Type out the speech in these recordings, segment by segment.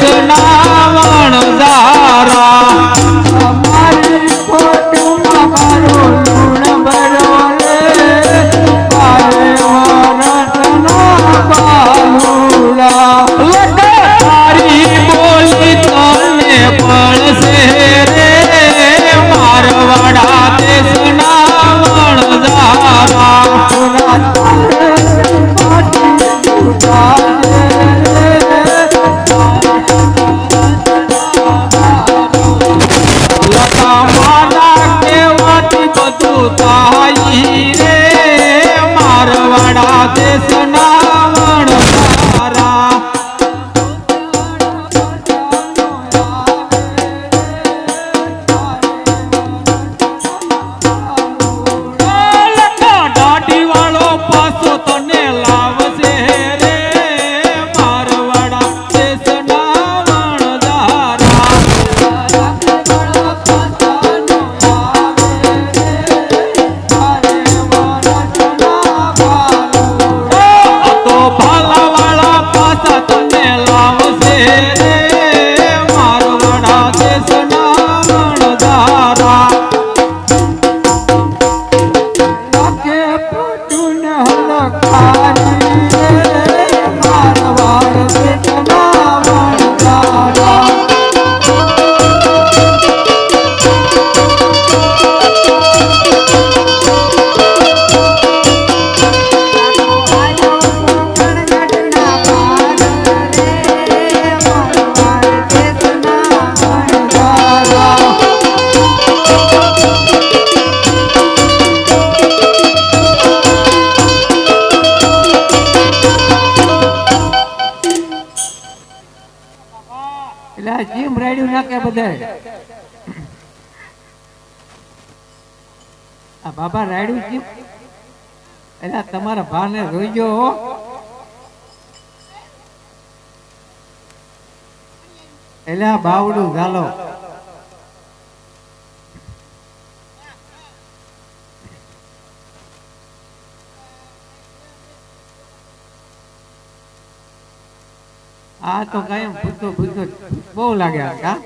વચનાવણ જા. তা જીમ રાડ્યું નાખે બધા. આ બાબા રાડ્યું જીમ એટલે તમારા ભાને રોઈજો એટલે આ બાવડું ગાલો. આ તો ભૂતો બહુ લાગ્યા. કા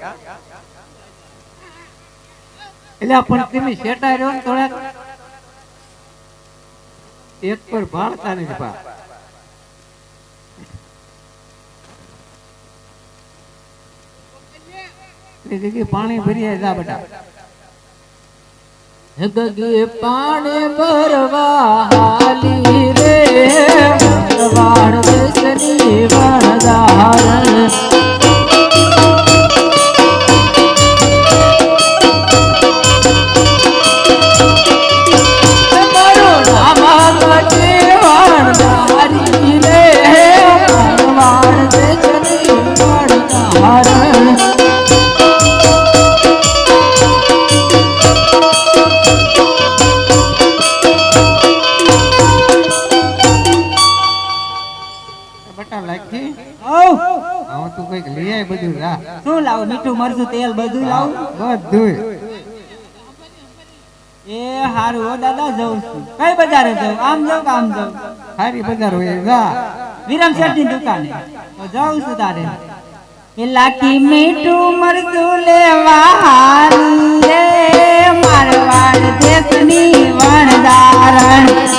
એટલે પણ તમે શેટા રહ્યો ને થોડાક? એક પર ભાળતા નથી પા. પાણી ભરી જા બેટા. ગગે પાણી ભરવા હાલી રે. વાણ દેશની વણધારણ મરચું તેલ બધું લાવું? બધું એ હારું હો દાદા જઉં છું. કઈ બજારે જઉં? આમ જઉં કે આમ જાઉં? સારી બજાર હોય વાહ. વિરામ શેઠની દુકાને. તો જઉં છું તારે. એ લાખી મીઠું મરચું લેવા હારું રે મારવાડ દેશની વણદારણ.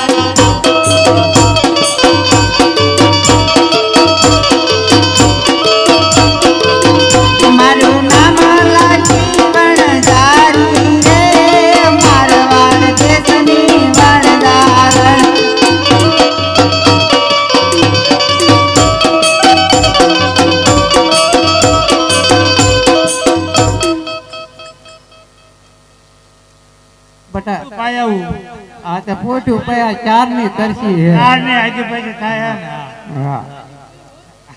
ચારની તરસી હે ચારની આજે પછી થાય ને? હા. હા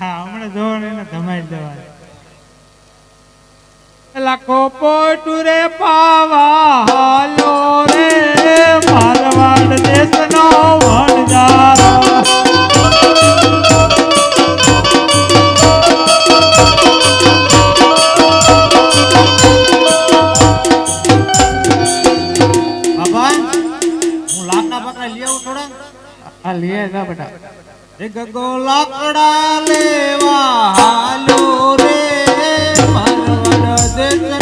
હા હમણાં જોવાનું એને ધમાઈ દેવાનું. લખો પોટુ રે પાવા હાલો રે મારવાડ દેશનો વણજારો બેટા એ ગગો લાકડા લેવા હાલો રે દેશના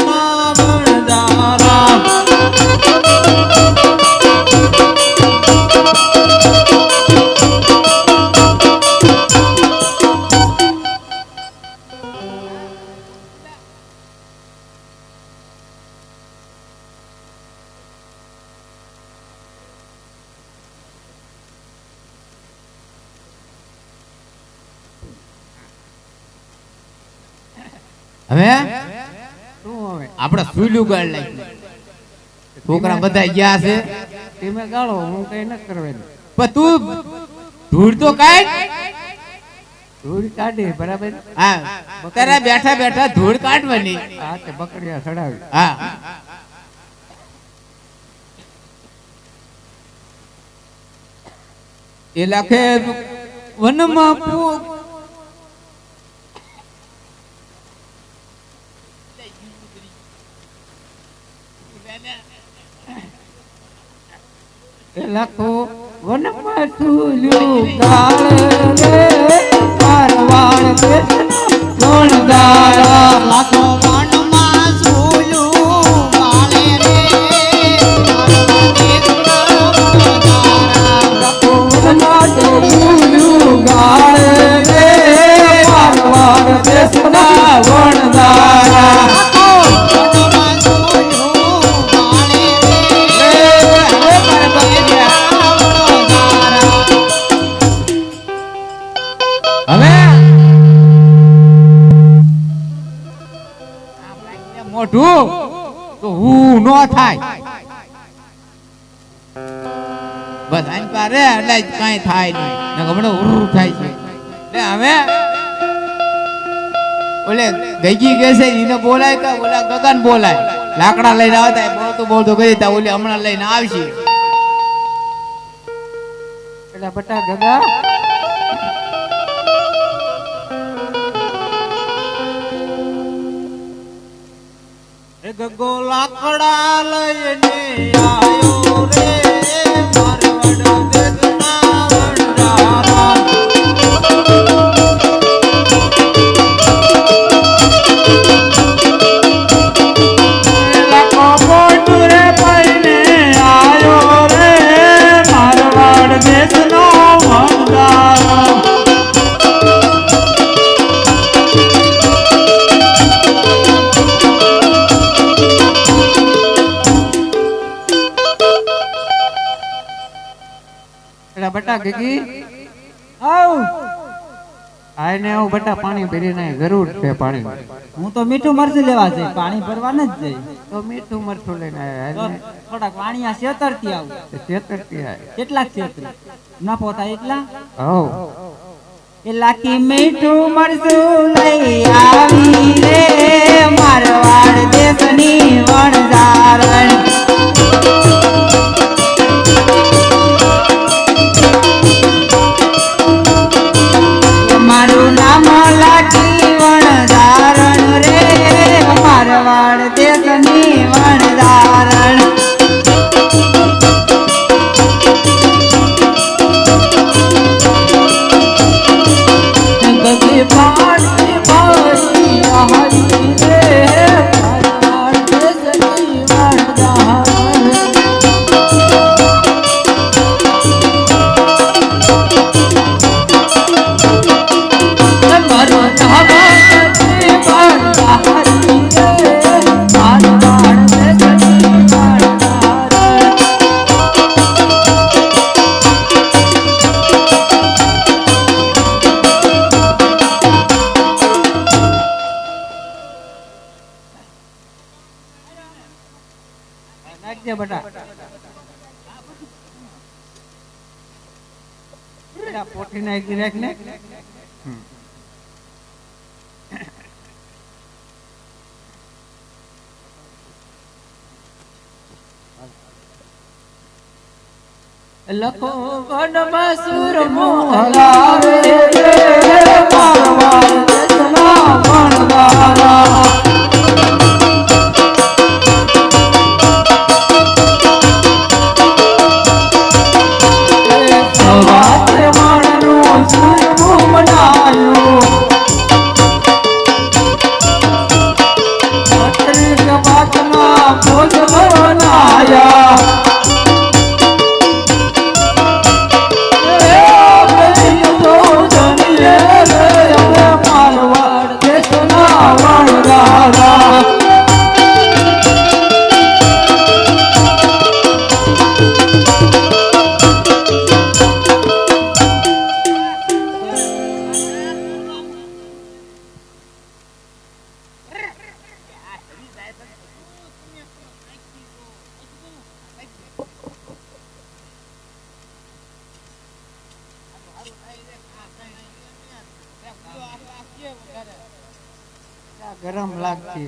હવે શું હવે આપણે સુલું ગાળ લાગી છોકરા બધા ગયા છે. તમે ગાળો હું કઈ ન કરવાનું. પણ તું ધૂળ તો કાઢ. ધૂળ કાઢે બરાબર? હા. તારા બેઠા બેઠા ધૂળ કાઢવાની. હા તે બકરીયા ચડાવી. હા. એ લખે વનમાં પૂ લાખો વનમાં ચૂલ્યું કાળ રે મારવાડ દેશના ગાળા લાખો. થાય. બસ આની પારે એટલે કાંઈ થાય નહીં. હમણાં ઉરું થાય છે. એટલે હવે ઓલે ગઈગી કે છે એને બોલાય કે ઓલા ગગન બોલાય. લાકડા લઈને આવતા બોલતું બોલતું ગઈ તા ઓલી હમણાં લઈને આવશે. એટલે બટા ગગા ગગો લાકડા લઈને આવ્યો રે. ગગી આવ. આને આવ બટા પાણી ભરીને જરૂર છે પાણી. હું તો મીઠું મરચું લેવા જઈ પાણી ભરવા ન જ જઈ. તો મીઠું મરચું લઈને આવ્યા થોડાક વાણિયા શેતરથી આવું. છેતરતી આય. કેટલા છેતર ના પોતા એટલા? હો એ લાકી મીઠું મરચું લઈ આવી રે મારવાડ દેશની વણઝારણ મારવાડ બટા, પોઠી નાખી રાખ ને લખો વનમાં સુર મોહલાવે ગરમ લાગશે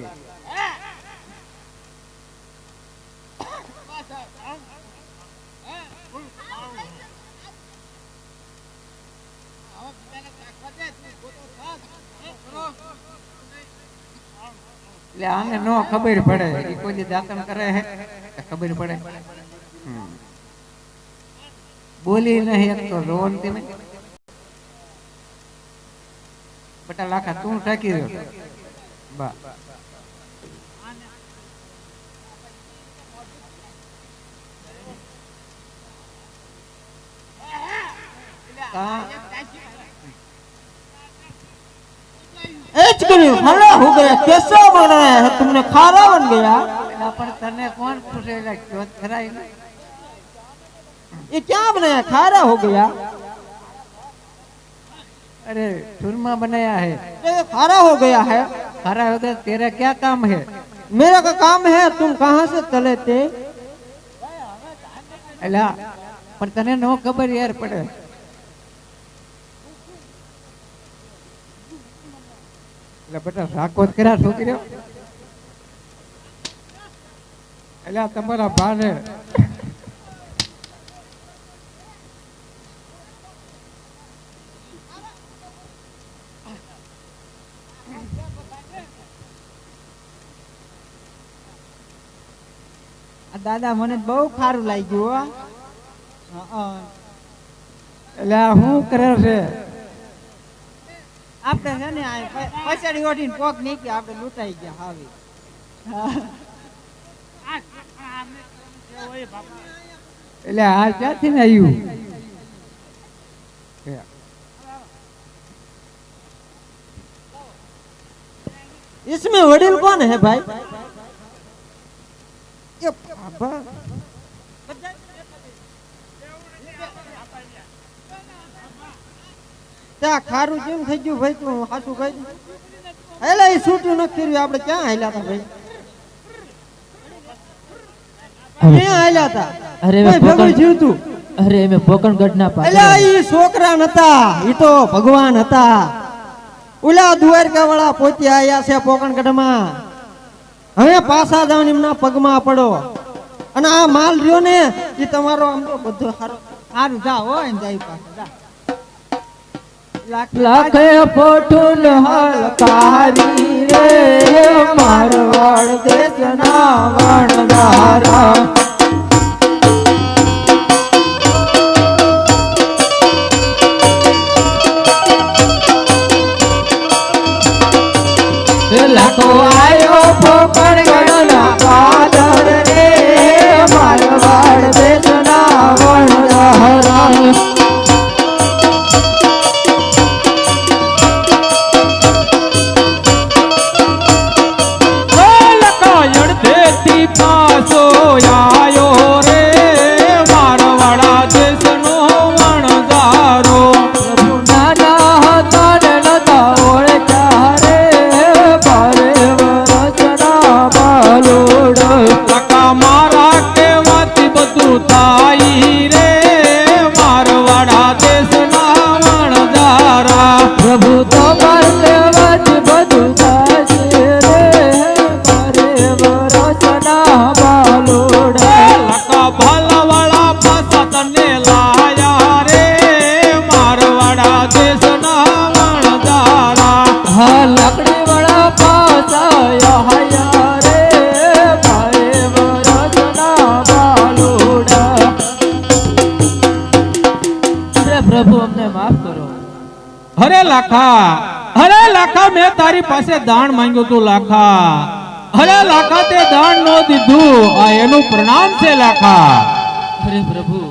એટલે આને નો ખબર પડે એ કોઈ દી દાતન કરે હે તો ખબર પડે હમ. બોલી નહીં એક તો રોન તમે બટા લાખા તું ટાકી રહ્યો बा। हाँ। हला हो गया कैसे बन रहा है? तुमने खारा बन गया। हाँ, पर तने कौन खराई ना ये क्या बनाया? खारा हो गया। अरे सुरमा बनाया है। खारा हो गया है। हरा हो गया तेरा क्या काम है मेरा का काम है तुम कहाँ से चले थे એલા પણ તને નો ખબર યાર પડે એટલે બેટા રાખો જ કર્યા છોકરીઓ એટલે આ તમારા ભાને દાદા મને બહુ ખારું લાગ્યું હો હં. એટલે આ શું કરે છે આપણે છે ને આ પ- પછાડી ઓઢીને પોક નીકળી આપણે લૂંટાઈ ગયા હાવી એટલે આ ક્યાંથી ને આવ્યું કે इसमें वडील कौन है भाई એ બાબા ત્યાં ખારું કેમ થઈ ગયું ભાઈ તું હાચું ભાઈ એટલે એ છૂટ્યું નથી કર્યું આપણે ક્યાં હાલ્યા હતા ભાઈ? ક્યાં હાલ્યા હતા? અરે ભેગું. જીવતું અરે મેં પોકણગઢ ના એટલે એ છોકરા નતા એ તો ભગવાન હતા. ઓલા દ્વારકા વાળા પોતે આયા છે પોકણગઢમાં. હવે પાછા જાવ એમના પગમાં પડો. અને આ માલ રહ્યો ને એ તમારો આમ તો બધો સારો સારું જા હોય જાય પાસે જા. લાખ લાખે ફોટુલ હલકારી રે મારવાડ દેશના વણદારા તારી પાસે દાન માંગ્યું તું, લાખા. અરે લાખા, તે દાન નો દીધું. આ એનું પ્રણામ છે, લાખા. પ્રભુ.